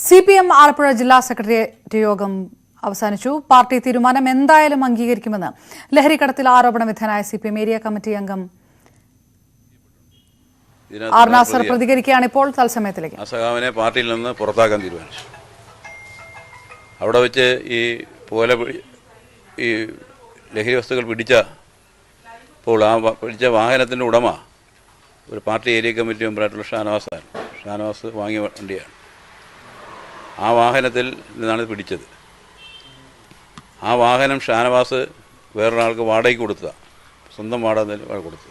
C P M Alappuzha ജില്ലാ secretariat യോഗം അവസാനിച്ചു. പാർട്ടി തീരുമാനം എന്തായാലും അംഗീകരിക്കുമെന്ന് ലഹരിക്കടത്തിൽ ആരോപണ വിധേയനായ C P M area committee അംഗം ആർനാസർ ആർ നാസർ പ്രതികരിക്കുകയാണ് ഇപ്പോൾ തത്സമയത്തിലേക്ക്. അസഹാമിനെ പാർട്ടിയിൽ നിന്ന് പുറത്താക്കാൻ തീരുമാനിച്ചു. അവിടെ വെച്ച് ഈ പോല ഈ ലഹരി വസ്തുക്കൾ പിടിച്ച ഇപ്പോൾ ആ പിടിച്ച വാഹനത്തിന്റെ ഉടമ ഒരു പാർട്ടി ഏരിയ കമ്മിറ്റി മെമ്പറായിട്ടുള്ള ഷാനവാസാണ്. ഷാനവാസ് വാങ്ങിയ വണ്ടിയാണ്. ആ വാഹനത്തിൽ നിന്നാണ് പിടിച്ചത്. ആ വാഹനം ഷാനവാസ് വേറൊരാൾക്ക് വാടകയ്ക്ക് കൊടുത്തതാണ് സ്വന്തം വാടക കൊടുത്തു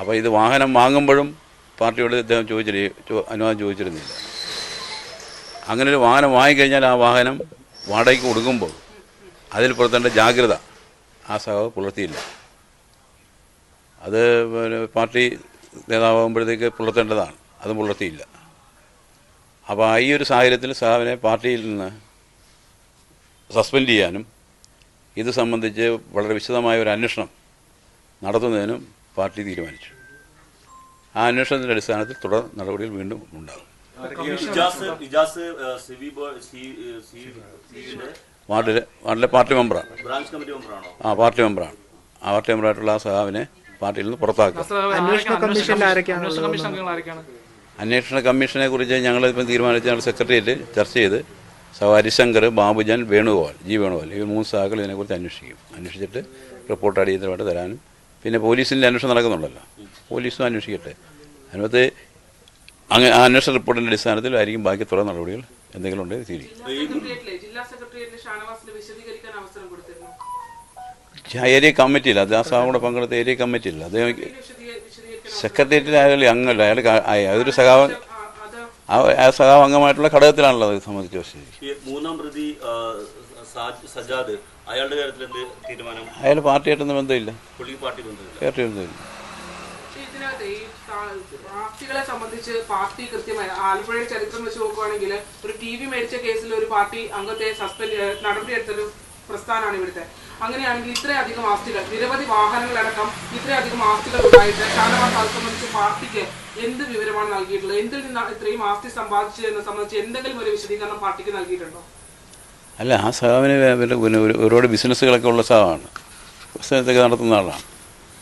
അപ്പോൾ ഇത് വാഹനം വാങ്ങുമ്പോഴും പാർട്ടിയോട് ഇദ്ദേഹം ചോദിച്ചില്ല അനുവാദം ചോദിച്ചിരുന്നില്ല. അങ്ങനെ ഒരു വാഹനം വാങ്ങിക്കഴിഞ്ഞാൽ ആ വാഹനം വാടകയ്ക്ക് കൊടുക്കുമ്പോൾ അതിൽ പുറത്തേണ്ട ജാഗ്രത ആ സഹാവ് പുലർത്തിയില്ല. അത് പാർട്ടി നേതാവാകുമ്പോഴത്തേക്ക് പുലർത്തേണ്ടതാണ്. അതും പുലർത്തിയില്ല. അപ്പോൾ ഈ ഒരു സാഹചര്യത്തിൽ സാബിനെ പാർട്ടിയിൽ നിന്ന് സസ്പെൻഡ് ചെയ്യാനും ഇത് സംബന്ധിച്ച് വളരെ വിശദമായ ഒരു അന്വേഷണം നടത്തുന്നതിനും പാർട്ടി തീരുമാനിച്ചു. ആ അന്വേഷണത്തിന്റെ അടിസ്ഥാനത്തിൽ തുടർ നടപടികൾ വീണ്ടും ഉണ്ടാകും. വാർഡിലെ വാർഡിലെ പാർട്ടി മെമ്പറാണ് ബ്രാഞ്ച് കമ്മിറ്റി മെമ്പറാണോ? ആ പാർട്ടി മെമ്പറാണ്. ആ പാർട്ടി മെമ്പറായിട്ടുള്ള ആ സഹാവിനെ പാർട്ടിയിൽ നിന്ന് പുറത്താക്കുക. അന്വേഷണ കമ്മീഷനെ കുറിച്ച് ഞങ്ങൾ ഇപ്പം തീരുമാനിച്ച ഞങ്ങൾ സെക്രട്ടേറിയറ്റ് ചർച്ച ചെയ്ത് ഹരിശങ്കർ ബാബുജൻ വേണുഗോപാൽ ജി വേണുഗോപാൽ ഈ മൂന്ന് സഹാക്കൾ ഇതിനെക്കുറിച്ച് അന്വേഷിക്കും. അന്വേഷിച്ചിട്ട് റിപ്പോർട്ട് അടിയന്തരമായിട്ട് തരാനും. പിന്നെ പോലീസിന്റെ അന്വേഷണം നടക്കുന്നുണ്ടല്ലോ. പോലീസും അന്വേഷിക്കട്ടെ. അതിനകത്ത് അങ്ങനെ ആ അന്വേഷണ റിപ്പോർട്ടിന്റെ അടിസ്ഥാനത്തിൽ ആയിരിക്കും ബാക്കി തുടർ നടപടികൾ എന്തെങ്കിലും ഉണ്ടെങ്കിൽ തീരും. ഏരിയ കമ്മിറ്റിയില്ല. അത് ആ സഹ കൂടെ പങ്കെടുത്ത ഏരിയ കമ്മിറ്റിയില്ല. അദ്ദേഹം സെക്രട്ടേറിയറ്റിൽ അയാൾ അംഗമല്ല അയാൾ അതൊരു സഖാവ് ആ, സഖാവ് അംഗമായിട്ടുള്ള ഘടകത്തിലാണല്ലോ അത് സംബന്ധിച്ച് പക്ഷേ ഈ മൂന്നാം പ്രതി സജാദ് അയാളുടെ കാര്യത്തിൽ എന്ത് തീരുമാനം? അയാൾ പാർട്ടിയായിട്ടൊന്നും ബന്ധമില്ല. പാർട്ടി ബന്ധമില്ല. ഈ പാർട്ടികളെ സംബന്ധിച്ച് പാർട്ടി കൃത്യമായി ആലപ്പുഴയുടെ ചരിത്രം വെച്ച് നോക്കുവാണെങ്കിൽ ഒരു ടി വി മേടിച്ച കേസിൽ ഒരു പാർട്ടി അംഗത്തെ സസ്പെൻഡ് നടപടിയെടുത്തൊരു പ്രസ്ഥാനമാണ് ഇവിടുത്തെ. അങ്ങനെയാണെങ്കിൽ ഇത്രയധികം ആസ്തികൾ നിരവധി വാഹനങ്ങളടക്കം ഇത്രയധികം ആസ്തികൾ ഉണ്ടായിട്ട് ഷാനവാസ് അത് സംബന്ധിച്ച് പാർട്ടിക്ക് എന്ത് വിവരമാണ് നൽകിയിട്ടുള്ളത്? എന്തിൽ നിന്നാണ് ഇത്രയും ആസ്തി സമ്പാദിച്ചത് എന്ന് സംബന്ധിച്ച് എന്തെങ്കിലും ഒരു വിശദീകരണം പാർട്ടിക്ക് നൽകിയിട്ടുണ്ടോ? അല്ല ആ സഹാവിന് പിന്നെ പിന്നെ ഒരു- ഒരുപാട് ബിസിനസ്സുകളൊക്കെ ഉള്ള സഖാവാണ് സ്ഥലത്തൊക്കെ നടത്തുന്ന ആളാണ്.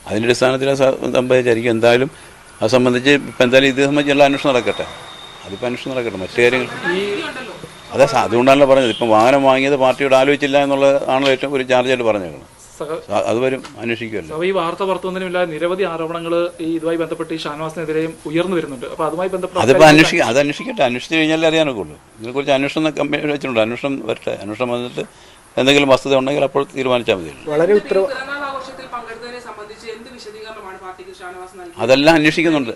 അതിന്റെ അടിസ്ഥാനത്തിൽ ആ സംഭവിച്ചായിരിക്കും. എന്തായാലും അത് സംബന്ധിച്ച് ഇപ്പം എന്തായാലും ഇത് സംബന്ധിച്ചുള്ള അന്വേഷണം നടക്കട്ടെ. അതിപ്പോൾ അന്വേഷണം നടക്കട്ടെ. മറ്റു കാര്യങ്ങൾ അതെ അതുകൊണ്ടാണല്ലോ പറഞ്ഞത്. ഇപ്പം വാഹനം വാങ്ങിയത് പാർട്ടിയോട് ആലോചിച്ചില്ല എന്നുള്ളതാണല്ലോ ഏറ്റവും ഒരു ചാർജായിട്ട് പറഞ്ഞേക്കുന്നത് അത് വരും അന്വേഷിക്കുമല്ലോ. ഈ വാർത്ത പുറത്തുനിന്നില്ല നിരവധി ആരോപണങ്ങൾ ഈ ഇതുമായി ബന്ധപ്പെട്ട് ഈ ഷാനവാസിനെതിരെയും ഉയർന്നു വരുന്നുണ്ട്. അപ്പോൾ അതുമായി ബന്ധപ്പെട്ട് അതിപ്പോൾ അന്വേഷിക്കുക അത് അന്വേഷിക്കട്ടെ. അന്വേഷിച്ച് കഴിഞ്ഞാൽ അറിയാനൊക്കെ ഉള്ളൂ. ഇതിനെക്കുറിച്ച് അന്വേഷണം കമ്പനി വെച്ചിട്ടുണ്ട്. അന്വേഷണം വരട്ടെ. അന്വേഷണം വന്നിട്ട് എന്തെങ്കിലും വസ്തുത ഉണ്ടെങ്കിൽ അപ്പോൾ തീരുമാനിച്ചാൽ മതി. വളരെ ഉത്തരവ് അതെല്ലാം അന്വേഷിക്കുന്നുണ്ട്.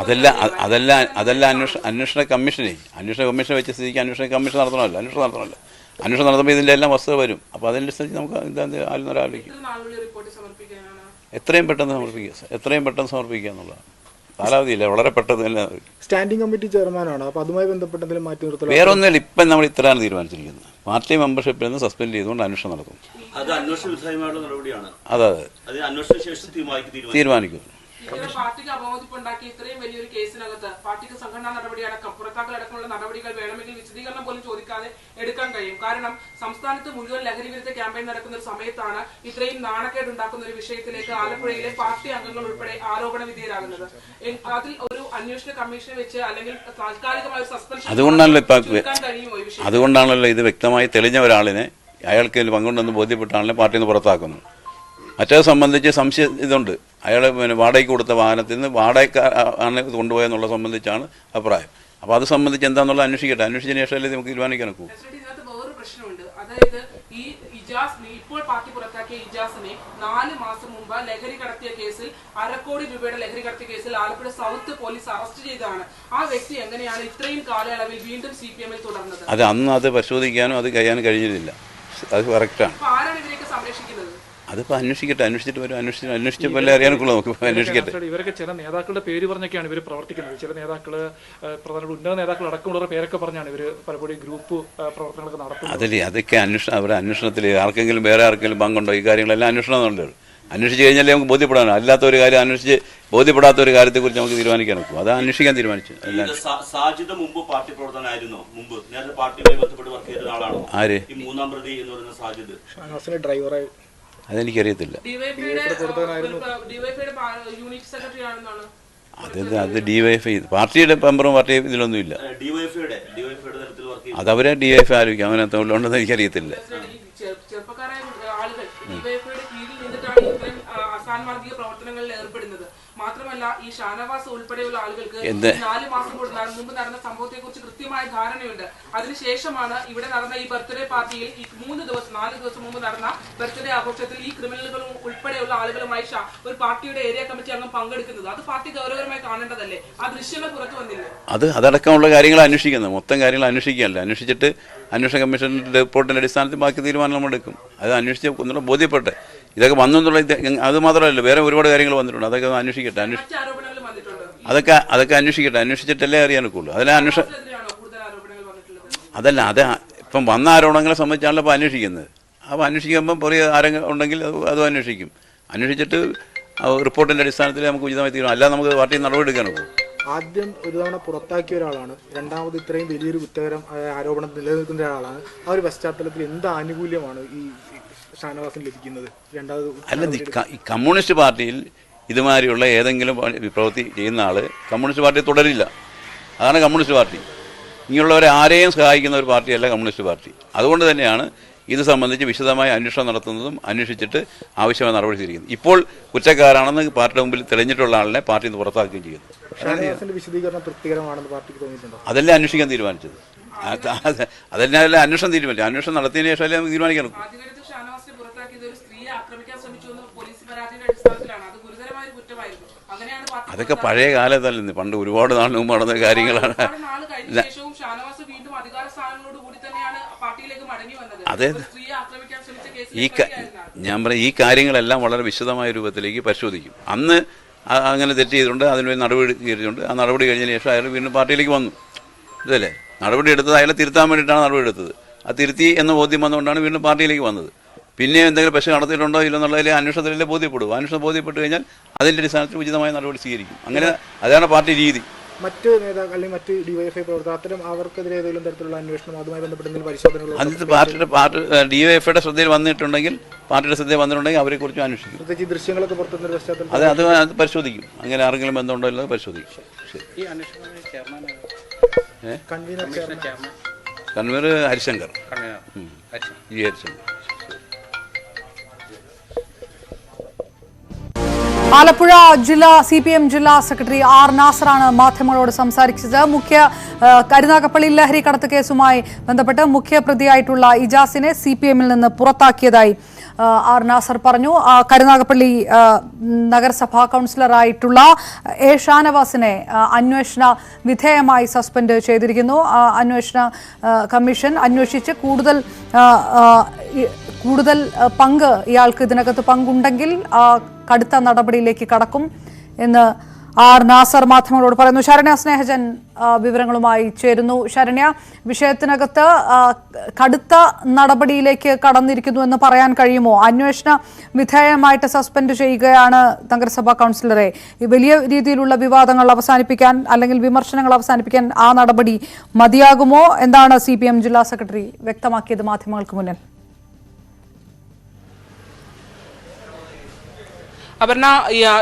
അതല്ല അതല്ല അതല്ല അന്വേഷണ അന്വേഷണ കമ്മീഷനെ. അന്വേഷണ കമ്മീഷൻ വെച്ച സ്ഥിതിക്ക് അന്വേഷണ കമ്മീഷൻ നടത്തണമല്ലോ അന്വേഷണം നടത്തണമല്ലോ. അന്വേഷണം നടത്തുമ്പോൾ ഇതിന്റെ എല്ലാം വസ്തുത വരും. അപ്പോൾ അതനുസരിച്ച് നമുക്ക് എന്താ ആലും ആലോചിക്കും. എത്രയും പെട്ടെന്ന് സമർപ്പിക്കുക എത്രയും പെട്ടെന്ന് സമർപ്പിക്കുക എന്നുള്ളതാണ്. കാലാവധിയില്ല വളരെ പെട്ടെന്ന് തന്നെ സ്റ്റാൻഡിംഗ് കമ്മിറ്റി ചെയർമാനാണ്. അപ്പോൾ അതുമായി ബന്ധപ്പെട്ട എന്തെങ്കിലും മാറ്റി നിർത്തണം വേറെ ഒന്നുമില്ല ഇപ്പം നമ്മൾ ഇത്രയാണ് തീരുമാനിച്ചിരിക്കുന്നത്. പാർട്ടി മെമ്പർഷിപ്പിൽ നിന്ന് സസ്പെൻഡ് ചെയ്തുകൊണ്ട് അന്വേഷണം നടത്തും അത് അന്വേഷണ നടപടിയാണ്. അതെ അതെ. തീരുമാനിക്കും. ഇങ്ങനെ പാർട്ടിക്ക് അപമതിപ്പുണ്ടാക്കി ഇത്രയും വലിയൊരു കേസിനകത്ത് പാർട്ടിക്ക് സംഘടനാ നടപടിയടക്കം പുറത്താക്കലടക്കമുള്ള നടപടികൾ വേണമെങ്കിൽ വിശദീകരണം പോലും ചോദിക്കാതെ എടുക്കാൻ കഴിയും. കാരണം സംസ്ഥാനത്ത് മുഴുവൻ ലഹരി വിരുദ്ധ ക്യാമ്പയിൻ നടക്കുന്ന ഒരു സമയത്താണ് ഇത്രയും നാണക്കേട് ഉണ്ടാക്കുന്ന ഒരു വിഷയത്തിലേക്ക് ആലപ്പുഴയിലെ പാർട്ടി അംഗങ്ങൾ ഉൾപ്പെടെ ആരോപണ വിധേയരാകുന്നത്. അതിൽ ഒരു അന്വേഷണ കമ്മീഷനെ വെച്ച് അല്ലെങ്കിൽ താൽക്കാലികമായ സസ്പെൻഷൻ അതുകൊണ്ടാണല്ലോ അതുകൊണ്ടാണല്ലോ ഇത് വ്യക്തമായി തെളിഞ്ഞ ഒരാളിനെ അയാൾക്ക് പങ്കുണ്ടെന്ന് ബോധ്യപ്പെട്ടാണല്ലോ പാർട്ടിയിൽ നിന്ന് പുറത്താക്കുന്നത് മറ്റേ സംബന്ധിച്ച് സംശയം ഇതുണ്ട്. അയാൾ പിന്നെ വാടകയ്ക്ക് കൊടുത്ത വാഹനത്തിൽ നിന്ന് വാടക ആണ് കൊണ്ടുപോയെന്നുള്ള സംബന്ധിച്ചാണ് അഭിപ്രായം. അപ്പോൾ അത് സംബന്ധിച്ച് എന്താണെന്നുള്ളത് അന്വേഷിക്കട്ടെ. അന്വേഷിച്ചതിന് ശേഷമല്ലേ നമുക്ക് തീരുമാനിക്കാൻ നോക്കൂ അതായത് ഈ ഇജാസ് ഇപ്പോൾ പാർട്ടി പുറത്താക്കിയ ഇജാസിനെ നാല് മാസം മുമ്പ് ലഹരി കടത്തിയ കേസിൽ അരക്കോടി രൂപയുടെ ലഹരി കടത്തിയ കേസിൽ ആലപ്പുഴ സൗത്ത് പോലീസ് അറസ്റ്റ് ചെയ്തതാണ്. ആ വ്യക്തി എങ്ങനെയാണ് ഇത്രയും കാലയളവിൽ വീണ്ടും സി പി എമ്മിൽ തുടർന്നത്? അത് അന്ന് അത് പരിശോധിക്കാനും അത് കഴിയാനും കഴിഞ്ഞിരുന്നില്ല. അത് കറക്റ്റാണ് ആണ്. ആരാണ് അതിപ്പോൾ അന്വേഷിക്കട്ടെ അന്വേഷിച്ചിട്ട് വരും അന്വേഷിച്ച് അന്വേഷിച്ചപ്പോൾ വല്ല അറിയാനൊക്കുള്ളൂ നമുക്ക് അന്വേഷിക്കട്ടെ. ഇവരൊക്കെ ചില നേതാക്കളുടെ പേര് പറഞ്ഞൊക്കെയാണ് ഇവർ പ്രവർത്തിക്കുന്നത്. ചില നേതാക്കൾ പ്രധാനപ്പെട്ട ഉന്നത നേതാക്കൾ അടക്കമുള്ളവരുടെ പേരൊക്കെ പറഞ്ഞാണ് ഇവർ പലപ്പോഴും ഗ്രൂപ്പ് പ്രവർത്തനങ്ങളൊക്കെ നടത്തുന്നത്. അതല്ലേ അതൊക്കെ അന്വേഷണം അവരുടെ അന്വേഷണത്തിൽ ആർക്കെങ്കിലും വേറെ ആർക്കെങ്കിലും പങ്കുണ്ടോ? ഈ കാര്യങ്ങളെല്ലാം അന്വേഷണം നടന്നുണ്ട് അന്വേഷിച്ച് കഴിഞ്ഞാലേ നമുക്ക് ബോധ്യപ്പെടാനോ? അല്ലാത്ത ഒരു കാര്യം അന്വേഷിച്ച് ബോധ്യപ്പെടാത്ത ഒരു കാര്യത്തെ കുറിച്ച് നമുക്ക് തീരുമാനിക്കാൻ നോക്കും അത് അന്വേഷിക്കാൻ തീരുമാനിച്ചു. സാജിദ് മുമ്പ് പാർട്ടി മുമ്പ്. നേരത്തെ പാർട്ടിയുമായി ബന്ധപ്പെട്ട് വർക്ക് ചെയ്ത ആളാണോ ആര്? ഈ മൂന്നാം പ്രതി എന്ന് പറയുന്ന സാജിദ്. ഡ്രൈവറായി അതെനിക്കറിയത്തില്ല. ഡിവൈഫൈയുടെ ഡിവൈഫൈയുടെ യൂണിറ്റ് സെക്രട്ടറി ആണെന്നാണ് അത് അത് ഡി വൈ എഫ് പാർട്ടിയുടെ മെമ്പറും പാർട്ടി ഇതിലൊന്നുമില്ല. അതവരെ എഫ് ആലോചിക്കും അങ്ങനെ ഉണ്ടെന്ന് എനിക്കറിയത്തില്ല. ഷാനവാസ് ഉൾപ്പെടെയുള്ള ആളുകൾക്ക്? നാല് മാസം നട- മുമ്പ് നടന്ന സംഭവത്തെ കുറിച്ച് കൃത്യമായ ധാരണയുണ്ട്. അതിനുശേഷമാണ് ഇവിടെ നടന്ന ഈ ബർത്ത്ഡേ പാർട്ടിയിൽ ഈ മൂന്ന് ദിവസം നാല് ദിവസം മുമ്പ് നടന്ന ബർത്ത്ഡേ ആഘോഷത്തിൽ ഈ ക്രിമിനലുകളും ഉൾപ്പെടെയുള്ള ആളുകളുമായി ഒരു പാർട്ടിയുടെ ഏരിയ കമ്മിറ്റി അംഗം പങ്കെടുക്കുന്നത്. അത് പാർട്ടി ഗൗരവകരമായി കാണേണ്ടതല്ലേ? ആ ദൃശ്യങ്ങൾ പുറത്തു വന്നില്ലേ? അത് അതടക്കമുള്ള കാര്യങ്ങൾ അന്വേഷിക്കുന്നത്. മൊത്തം കാര്യങ്ങൾ അന്വേഷിക്കുകയല്ല. അന്വേഷിച്ചിട്ട് അന്വേഷണ കമ്മീഷന്റെ റിപ്പോർട്ടിന്റെ അടിസ്ഥാനത്തിൽ ബാക്കി തീരുമാനം നമ്മൾ എടുക്കും. അത് അന്വേഷിച്ച് ഒന്നുകൂടെ ബോധ്യപ്പെട്ട്. ഇതൊക്കെ വന്നു എന്നുള്ള അത് മാത്രമല്ല വേറെ ഒരുപാട് കാര്യങ്ങൾ വന്നിട്ടുണ്ട്. അതൊക്കെ ഒന്ന് അന്വേഷിക്കട്ടെ. അന്വേഷി മറ്റ് ആരോപണങ്ങൾ വന്നിട്ടുണ്ട് അതൊക്കെ അതൊക്കെ അന്വേഷിക്കട്ടെ. അന്വേഷിച്ചിട്ടല്ലേ അറിയാനൊക്കുള്ളൂ. അതിലെ അന്വേഷ അതല്ല അത് ഇപ്പം വന്ന ആരോപണങ്ങളെ സംബന്ധിച്ചാണല്ലോ ഇപ്പോൾ അന്വേഷിക്കുന്നത്. അപ്പോൾ അന്വേഷിക്കുമ്പം പുറകെ ആരെങ്കിലും ഉണ്ടെങ്കിൽ അത് അതും അന്വേഷിക്കും. അന്വേഷിച്ചിട്ട് റിപ്പോർട്ടിന്റെ അടിസ്ഥാനത്തിൽ നമുക്ക് ഉചിതമായി തീരുമാനം. അല്ലാതെ നമുക്ക് പാർട്ടി നടപടി എടുക്കാനൊക്കും ആദ്യം ഒരു തവണ പുറത്താക്കിയ ഒരാളാണ്. രണ്ടാമത് ഇത്രയും വലിയൊരു കുറ്റകരം ആരോപണം നിലനിൽക്കുന്ന ഒരാളാണ്. ആ ഒരു പശ്ചാത്തലത്തിൽ എന്ത് ആനുകൂല്യമാണ് ഈ ഷാനവാസിന് ലഭിക്കുന്നത്? രണ്ടാമത് അല്ല ഈ കമ്മ്യൂണിസ്റ്റ് പാർട്ടിയിൽ ഇതുമാതിരിയുള്ള ഏതെങ്കിലും പ്രവൃത്തി ചെയ്യുന്ന ആൾ കമ്മ്യൂണിസ്റ്റ് പാർട്ടി തുടരില്ല. അതാണ് കമ്മ്യൂണിസ്റ്റ് പാർട്ടി. ഇങ്ങനെയുള്ളവരെ ആരെയും സഹായിക്കുന്ന ഒരു പാർട്ടിയല്ല കമ്മ്യൂണിസ്റ്റ് പാർട്ടി. അതുകൊണ്ട് തന്നെയാണ് ഇത് സംബന്ധിച്ച് വിശദമായ അന്വേഷണം നടത്തുന്നതും അന്വേഷിച്ചിട്ട് ആവശ്യമായ നടപടി സ്വീകരിക്കുന്നത്. ഇപ്പോൾ കുറ്റക്കാരാണെന്ന് പാർട്ടിയുടെ മുമ്പിൽ തെളിഞ്ഞിട്ടുള്ള ആളിനെ പാർട്ടി നിന്ന് പുറത്താക്കുകയും ചെയ്യുന്നു. അതല്ലേ അന്വേഷിക്കാൻ തീരുമാനിച്ചത്? അത് അത് അതല്ലേ അന്വേഷണം തീരുമാനിച്ചു അന്വേഷണം നടത്തിയതിന് ശേഷമല്ലേ നമുക്ക് തീരുമാനിക്കാൻ ഒക്കൂ. ആദ്യഘട്ടത്തിൽ ഷാനവാസിനെ പുറത്താക്കിയത് ഒരു സ്ത്രീയെ ആക്രമിക്കാൻ ശ്രമിച്ചു എന്ന് പോലീസ് പരാതിയുടെ അടിസ്ഥാനത്തിലാണ് അത് ഗുരുതരമായ ഒരു കുറ്റമായിരുന്നു അങ്ങനെയാണ് പാർട്ടി അതൊക്കെ പഴയ കാലത്തല്ല. പണ്ട് ഒരുപാട് നാളിന് മുമ്പ് നടന്ന കാര്യങ്ങളാണ്. അതെ. ഈ ഞാൻ പറയാം ഈ കാര്യങ്ങളെല്ലാം വളരെ വിശദമായ രൂപത്തിലേക്ക് പരിശോധിക്കും. അന്ന് അങ്ങനെ തെറ്റ് ചെയ്തിട്ടുണ്ട് അതിനുവേണ്ടി നടപടി ചെയ്തിട്ടുണ്ട് ആ നടപടി കഴിഞ്ഞതിന് ശേഷം അയാൾ വീണ്ടും പാർട്ടിയിലേക്ക് വന്നു. ഇതല്ലേ? നടപടി എടുത്തത് അയാളെ തിരുത്താൻ വേണ്ടിയിട്ടാണ് നടപടി എടുത്തത്. ആ തിരുത്തി എന്ന ബോധ്യം വന്നുകൊണ്ടാണ് വീണ്ടും പാർട്ടിയിലേക്ക് വന്നത്. പിന്നെ എന്തെങ്കിലും പ്രശ്നം നടത്തിയിട്ടുണ്ടോ ഇല്ലെന്നുള്ളതിൽ അന്വേഷണത്തിലല്ലേ ബോധ്യപ്പെടും അന്വേഷണം ബോധ്യപ്പെട്ട് കഴിഞ്ഞാൽ അതിന്റെ അടിസ്ഥാനത്തിൽ ഉചിതമായ നടപടി സ്വീകരിക്കും. അങ്ങനെ അതാണ് പാർട്ടി രീതി. മറ്റ് നേതാക്കൾ അല്ലെങ്കിൽ മറ്റ് ഡിവൈഎഫ്ഐ പ്രവർത്തകർ അത്തരം അവർക്കെതിരെ ഏതെങ്കിലും തരത്തിലുള്ള അന്വേഷണം അതുമായി ബന്ധപ്പെട്ട എന്തെങ്കിലും പരിശോധനകളോ അതിന് പാർട്ടിയുടെ പാർട്ടി ഡിവൈഎഫ്ഐയുടെ ശ്രദ്ധയിൽ വന്നിട്ടുണ്ടെങ്കിൽ പാർട്ടിയുടെ ശ്രദ്ധയിൽ വന്നിട്ടുണ്ടെങ്കിൽ അവരെ കുറിച്ച് അന്വേഷിക്കും. പ്രത്യേകിച്ച് ദൃശ്യങ്ങളൊക്കെ പുറത്തുനിന്ന ഒരു പശ്ചാത്തലത്തിൽ അത് അത് അത് പരിശോധിക്കും. അങ്ങനെ ആരെങ്കിലും ബന്ധമുണ്ടോ ഇല്ലത് പരിശോധിക്കും. ശരി. കൺവീനർ ഹരിശങ്കർ. ജി ഹരിശങ്കർ. ആലപ്പുഴ ജില്ലാ സി പി എം ജില്ലാ സെക്രട്ടറി ആർ നാസറാണ് മാധ്യമങ്ങളോട് സംസാരിച്ചത്. മുഖ്യ കരുനാഗപ്പള്ളി ലഹരി കടത്ത് കേസുമായി ബന്ധപ്പെട്ട് മുഖ്യപ്രതിയായിട്ടുള്ള ഇജാസിനെ സി പി എമ്മിൽ നിന്ന് പുറത്താക്കിയതായി ആർ നാസർ പറഞ്ഞു. കരുനാഗപ്പള്ളി നഗരസഭാ കൗൺസിലറായിട്ടുള്ള എ ഷാനവാസിനെ അന്വേഷണ വിധേയമായി സസ്പെൻഡ് ചെയ്തിരിക്കുന്നു. അന്വേഷണ കമ്മീഷൻ അന്വേഷിച്ച് കൂടുതൽ കൂടുതൽ പങ്ക് ഇയാൾക്ക് ഇതിനകത്ത് പങ്കുണ്ടെങ്കിൽ ആ, കടുത്ത നടപടിയിലേക്ക് കടക്കും എന്ന് ആർ നാസർ മാധ്യമങ്ങളോട് പറയുന്നു. ശരണ്യ സ്നേഹജൻ വിവരങ്ങളുമായി ചേരുന്നു. ശരണ്യ വിഷയത്തിനകത്ത് കടുത്ത നടപടിയിലേക്ക് കടന്നിരിക്കുന്നു എന്ന് പറയാൻ കഴിയുമോ? അന്വേഷണ വിധേയമായിട്ട് സസ്പെൻഡ് ചെയ്യുകയാണ് നഗരസഭാ കൗൺസിലറെ. വലിയ രീതിയിലുള്ള വിവാദങ്ങൾ അവസാനിപ്പിക്കാൻ അല്ലെങ്കിൽ വിമർശനങ്ങൾ അവസാനിപ്പിക്കാൻ ആ നടപടി മതിയാകുമോ? എന്താണ് സി ജില്ലാ സെക്രട്ടറി വ്യക്തമാക്കിയത് മാധ്യമങ്ങൾക്ക് മുന്നിൽ? അപർണ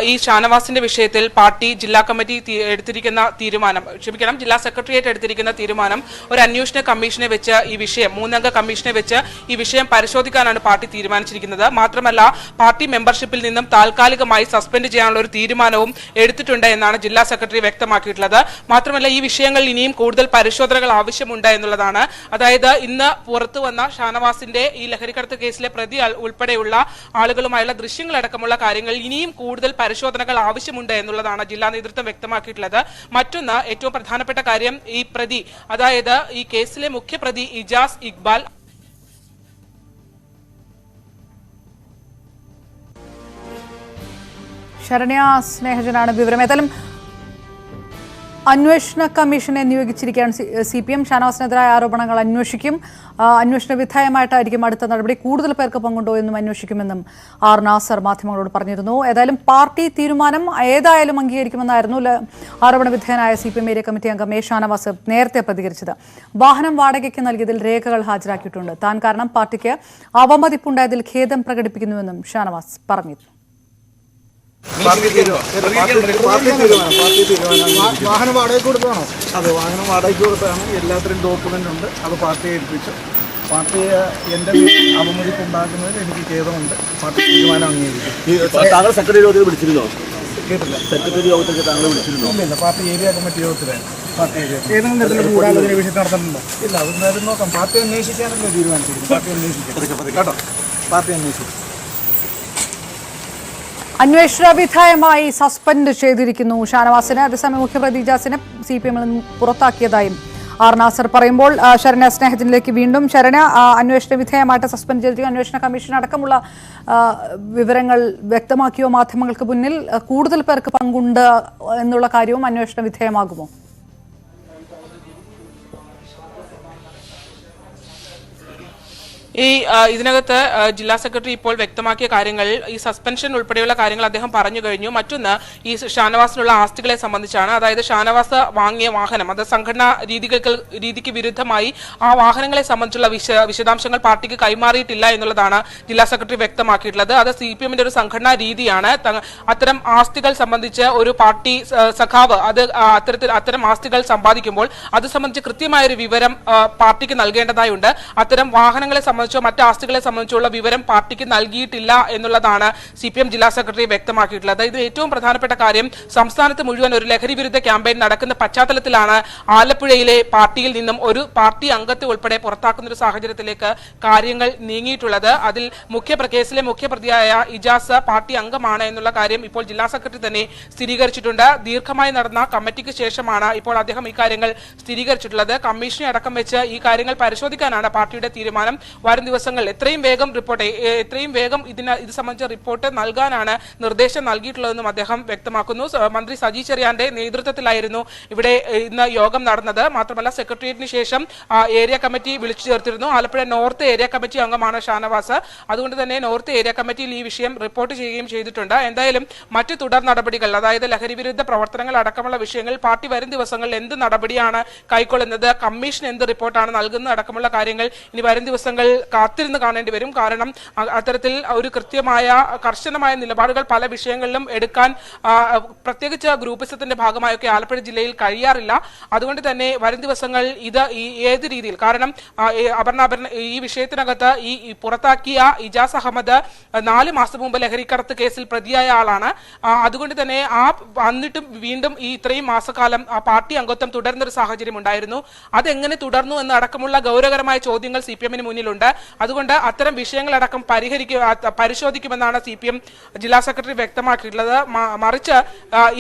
ഈ, ഷാനവാസിന്റെ വിഷയത്തിൽ പാർട്ടി ജില്ലാ കമ്മിറ്റി എടുത്തിരിക്കുന്ന തീരുമാനം ക്ഷമിക്കണം ജില്ലാ സെക്രട്ടേറിയറ്റ് എടുത്തിരിക്കുന്ന തീരുമാനം ഒരു അന്വേഷണ കമ്മീഷനെ വെച്ച് ഈ വിഷയം മൂന്നംഗ കമ്മീഷനെ വെച്ച് ഈ വിഷയം പരിശോധിക്കാനാണ് പാർട്ടി തീരുമാനിച്ചിരിക്കുന്നത്. മാത്രമല്ല പാർട്ടി മെമ്പർഷിപ്പിൽ നിന്നും താൽക്കാലികമായി സസ്പെൻഡ് ചെയ്യാനുള്ള ഒരു തീരുമാനവും എടുത്തിട്ടുണ്ട് എന്നാണ് ജില്ലാ സെക്രട്ടറി വ്യക്തമാക്കിയിട്ടുള്ളത്. മാത്രമല്ല ഈ വിഷയങ്ങളിൽ ഇനിയും കൂടുതൽ പരിശോധനകൾ ആവശ്യമുണ്ട് എന്നുള്ളതാണ്. അതായത് ഇന്ന് പുറത്തു വന്ന ഷാനവാസിന്റെ ഈ ലഹരിക്കടത്ത് കേസിലെ പ്രതി ഉൾപ്പെടെയുള്ള ആളുകളുമായുള്ള ദൃശ്യങ്ങളടക്കമുള്ള കാര്യങ്ങൾ ഇനിയും കൂടുതൽ പരിശോധനകൾ ആവശ്യമുണ്ട് എന്നുള്ളതാണ് ജില്ലാ നേതൃത്വം വ്യക്തമാക്കിയിട്ടുള്ളത്. മറ്റൊന്ന് ഏറ്റവും പ്രധാനപ്പെട്ട കാര്യം ഈ പ്രതി അതായത് ഈ കേസിലെ മുഖ്യപ്രതി ഇജാസ് ഇക്ബാൽ. ശരണ്യ സ്നേഹജനാണ് വിവരം. ഏതായാലും അന്വേഷണ കമ്മീഷനെ നിയോഗിച്ചിരിക്കുകയാണ് സി പി എം ഷാനവാസിനെതിരായ ആരോപണങ്ങൾ അന്വേഷിക്കും. അന്വേഷണ വിധേയമായിട്ടായിരിക്കും അടുത്ത നടപടി. കൂടുതൽ പേർക്ക് പങ്കുണ്ടോ എന്നും അന്വേഷിക്കുമെന്നും ആർ നാസർ മാധ്യമങ്ങളോട് പറഞ്ഞിരുന്നു. ഏതായാലും പാർട്ടി തീരുമാനം ഏതായാലും അംഗീകരിക്കുമെന്നായിരുന്നു ആരോപണ വിധേയനായ C P M area committee അംഗം എ. ഷാനവാസ് നേരത്തെ പ്രതികരിച്ചത്. വാഹനം വാടകയ്ക്ക് നൽകിയതിൽ രേഖകൾ ഹാജരാക്കിയിട്ടുണ്ട്. താൻ കാരണം പാർട്ടിക്ക് അവമതിപ്പുണ്ടായതിൽ ഖേദം പ്രകടിപ്പിക്കുന്നുവെന്നും ഷാനവാസ് പറഞ്ഞിരുന്നു പാർട്ടി തീരുമാനം പാർട്ടി തീരുമാനം പാർട്ടി തീരുമാനം വാഹനം വാടകയ്ക്ക് കൊടുത്തതാണോ അതെ വാഹനം വാടകയ്ക്ക് കൊടുത്താണ് എല്ലാത്തിനും ഡോക്യുമെന്റ് ഉണ്ട്. അത് പാർട്ടി ഏൽപ്പിച്ചു. പാർട്ടിയെ എന്റെ അപമതിപ്പ് ഉണ്ടാക്കുന്നതിൽ എനിക്ക് ഖേദമുണ്ട്. പാർട്ടി തീരുമാനം അംഗീകരിക്കും. താങ്കൾ സെക്രട്ടറി യോഗത്തിൽ വിളിച്ചിരുന്നോ? കേട്ടില്ല. സെക്രട്ടറി യോഗത്തിലേക്ക് താങ്കൾ വിളിച്ചിരുന്നോ? ഇല്ല പാർട്ടി ഏരിയ കമ്മിറ്റി യോഗത്തിലായിരുന്നു പാർട്ടി ഏരിയ ഏതെങ്കിലും തരത്തിലുള്ള ഗൂഢാലോചന വിഷയത്തിൽ നടത്തുന്നുണ്ടോ ഇല്ല അത് നേരം നോക്കാം. പാർട്ടി അന്വേഷിക്കാനല്ലേ തീരുമാനിച്ചിരിക്കും പാർട്ടി അന്വേഷിക്കാം കേട്ടോ? പാർട്ടി അന്വേഷിക്കും. അന്വേഷണ വിധേയമായി സസ്പെൻഡ് ചെയ്തിരിക്കുന്നു ഷാനവാസിനെ. അതേസമയം മുഖ്യപ്രതി ഇജാസിനെ സി പി എമ്മിൽ പുറത്താക്കിയതായും ആർ നാസർ പറയുമ്പോൾ ശരണ സ്നേഹത്തിനിലേക്ക് വീണ്ടും. ശരണ അന്വേഷണ വിധേയമായിട്ട് സസ്പെൻഡ് ചെയ്തിരിക്കും അന്വേഷണ കമ്മീഷൻ അടക്കമുള്ള വിവരങ്ങൾ വ്യക്തമാക്കിയോ മാധ്യമങ്ങൾക്ക് മുന്നിൽ കൂടുതൽ പേർക്ക് പങ്കുണ്ട് എന്നുള്ള കാര്യവും അന്വേഷണ വിധേയമാകുമോ ഈ ഇതിനകത്ത് ജില്ലാ സെക്രട്ടറി ഇപ്പോൾ വ്യക്തമാക്കിയ കാര്യങ്ങൾ ഈ സസ്പെൻഷൻ ഉൾപ്പെടെയുള്ള കാര്യങ്ങൾ അദ്ദേഹം പറഞ്ഞു കഴിഞ്ഞു. മറ്റൊന്ന് ഈ ഷാനവാസിനുള്ള ആസ്തികളെ സംബന്ധിച്ചാണ്. അതായത് ഷാനവാസ് വാങ്ങിയ വാഹനം അത് സംഘടനാ രീതികൾക്ക് രീതിക്ക് വിരുദ്ധമായി ആ വാഹനങ്ങളെ സംബന്ധിച്ചുള്ള വിശ വിശദാംശങ്ങൾ പാർട്ടിക്ക് കൈമാറിയിട്ടില്ല എന്നുള്ളതാണ് ജില്ലാ സെക്രട്ടറി വ്യക്തമാക്കിയിട്ടുള്ളത്. അത് സി പി എമ്മിന്റെ ഒരു സംഘടനാ രീതിയാണ്. അത്തരം ആസ്തികൾ സംബന്ധിച്ച് ഒരു പാർട്ടി സഖാവ് അത് അത്തരത്തിൽ അത്തരം ആസ്തികൾ സമ്പാദിക്കുമ്പോൾ അത് സംബന്ധിച്ച് കൃത്യമായ ഒരു വിവരം പാർട്ടിക്ക് നൽകേണ്ടതായുണ്ട്. അത്തരം വാഹനങ്ങളെ സംബന്ധിച്ചോ മറ്റ് ആസ്തികളെ സംബന്ധിച്ചുള്ള വിവരം പാർട്ടിക്ക് നൽകിയിട്ടില്ല എന്നുള്ളതാണ് സി പി എം ജില്ലാ സെക്രട്ടറി വ്യക്തമാക്കിയിട്ടുള്ളത്. ഇത് ഏറ്റവും പ്രധാനപ്പെട്ട കാര്യം സംസ്ഥാനത്ത് മുഴുവൻ ഒരു ലഹരി വിരുദ്ധ ക്യാമ്പയിൻ നടക്കുന്ന പശ്ചാത്തലത്തിലാണ് ആലപ്പുഴയിലെ പാർട്ടിയിൽ നിന്നും ഒരു പാർട്ടി അംഗത്തെ ഉൾപ്പെടെ പുറത്താക്കുന്ന ഒരു സാഹചര്യത്തിലേക്ക് കാര്യങ്ങൾ നീങ്ങിയിട്ടുള്ളത്. അതിൽ മുഖ്യ കേസിലെ മുഖ്യപ്രതിയായ ഇജാസ് പാർട്ടി അംഗമാണ് എന്നുള്ള കാര്യം ഇപ്പോൾ ജില്ലാ സെക്രട്ടറി തന്നെ സ്ഥിരീകരിച്ചിട്ടുണ്ട്. ദീർഘമായി നടന്ന കമ്മിറ്റിക്ക് ശേഷമാണ് ഇപ്പോൾ അദ്ദേഹം ഇക്കാര്യങ്ങൾ സ്ഥിരീകരിച്ചിട്ടുള്ളത്. കമ്മീഷനെ അടക്കം വെച്ച് ഈ കാര്യങ്ങൾ പരിശോധിക്കാനാണ് പാർട്ടിയുടെ തീരുമാനം. വരും ദിവസങ്ങൾ എത്രയും വേഗം റിപ്പോർട്ട് എത്രയും വേഗം ഇതിന് ഇത് സംബന്ധിച്ച റിപ്പോർട്ട് നൽകാനാണ് നിർദ്ദേശം നൽകിയിട്ടുള്ളതെന്നും അദ്ദേഹം വ്യക്തമാക്കുന്നു. മന്ത്രി സജി ചെറിയാന്റെ നേതൃത്വത്തിലായിരുന്നു ഇവിടെ ഇന്ന് യോഗം നടന്നത്. മാത്രമല്ല സെക്രട്ടേറിയറ്റിന് ശേഷം ഏരിയ കമ്മിറ്റി വിളിച്ചു ചേർത്തിരുന്നു. ആലപ്പുഴ നോർത്ത് ഏരിയ കമ്മിറ്റി അംഗമാണ് ഷാനവാസ്. അതുകൊണ്ട് തന്നെ നോർത്ത് ഏരിയ കമ്മിറ്റിയിൽ ഈ വിഷയം റിപ്പോർട്ട് ചെയ്യുകയും ചെയ്തിട്ടുണ്ട്. എന്തായാലും മറ്റ് തുടർ നടപടികൾ അതായത് ലഹരി വിരുദ്ധ പ്രവർത്തനങ്ങൾ അടക്കമുള്ള വിഷയങ്ങൾ പാർട്ടി വരും ദിവസങ്ങളിൽ എന്ത് നടപടിയാണ് കൈക്കൊള്ളുന്നത് കമ്മീഷൻ എന്ത് റിപ്പോർട്ടാണ് നൽകുന്നത് അടക്കമുള്ള കാര്യങ്ങൾ ഇനി വരും ദിവസങ്ങൾ കാത്തിരുന്ന് കാണേണ്ടി വരും. കാരണം അത്തരത്തിൽ ഒരു കൃത്യമായ കർശനമായ നിലപാടുകൾ പല വിഷയങ്ങളിലും എടുക്കാൻ പ്രത്യേകിച്ച് ഗ്രൂപ്പിസത്തിന്റെ ഭാഗമായൊക്കെ ആലപ്പുഴ ജില്ലയിൽ കഴിയാറില്ല. അതുകൊണ്ട് തന്നെ വരും ദിവസങ്ങൾ ഇത് ഈ ഏത് രീതിയിൽ? കാരണം അപർണാഭരണ ഈ വിഷയത്തിനകത്ത് ഈ ഈ പുറത്താക്കിയ ഇജാസ് അഹമ്മദ് നാല് മാസം മുമ്പ് ലഹരിക്കടത്ത് കേസിൽ പ്രതിയായ ആളാണ്. അതുകൊണ്ട് തന്നെ ആ വന്നിട്ടും വീണ്ടും ഈ ഇത്രയും മാസക്കാലം ആ പാർട്ടി അംഗത്വം തുടരുന്നൊരു സാഹചര്യം ഉണ്ടായിരുന്നു അതെങ്ങനെ തുടർന്നു എന്ന് അടക്കമുള്ള ഗൗരവകരമായ ചോദ്യങ്ങൾ സി പി എമ്മിന് മുന്നിലുണ്ട്. അതുകൊണ്ട് അത്തരം വിഷയങ്ങളടക്കം പരിഹരിക്കുക പരിശോധിക്കുമെന്നാണ് സി പി എം ജില്ലാ സെക്രട്ടറി വ്യക്തമാക്കിയിട്ടുള്ളത്. മറിച്ച്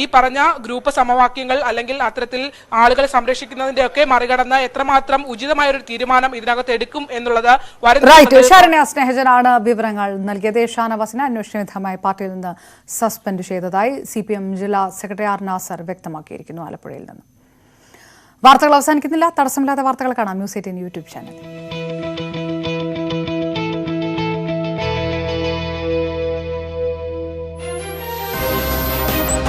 ഈ പറഞ്ഞ ഗ്രൂപ്പ് സമവാക്യങ്ങൾ അല്ലെങ്കിൽ അത്തരത്തിൽ ആളുകളെ സംരക്ഷിക്കുന്നതിന്റെ ഒക്കെ മറികടന്ന് എത്രമാത്രം ഉചിതമായ ഒരു തീരുമാനം ഇതിനകത്ത് എടുക്കും എന്നുള്ളത് വരും സ്നേഹജനാണ് വിവരങ്ങൾ നൽകിയത്. ഷാനവാസിനെ അന്വേഷണ വിധമായി പാർട്ടിയിൽ നിന്ന് സസ്പെൻഡ് ചെയ്തതായി സി പി എം ജില്ലാ സെക്രട്ടറി ആർ നാസർ വ്യക്തമാക്കിയിരിക്കുന്നു ആലപ്പുഴയിൽ നിന്ന്. വാർത്തകൾ അവസാനിക്കുന്നില്ല. തടസ്സമില്ലാത്ത വാർത്തകൾ കാണാം. News eighteen YouTube channel.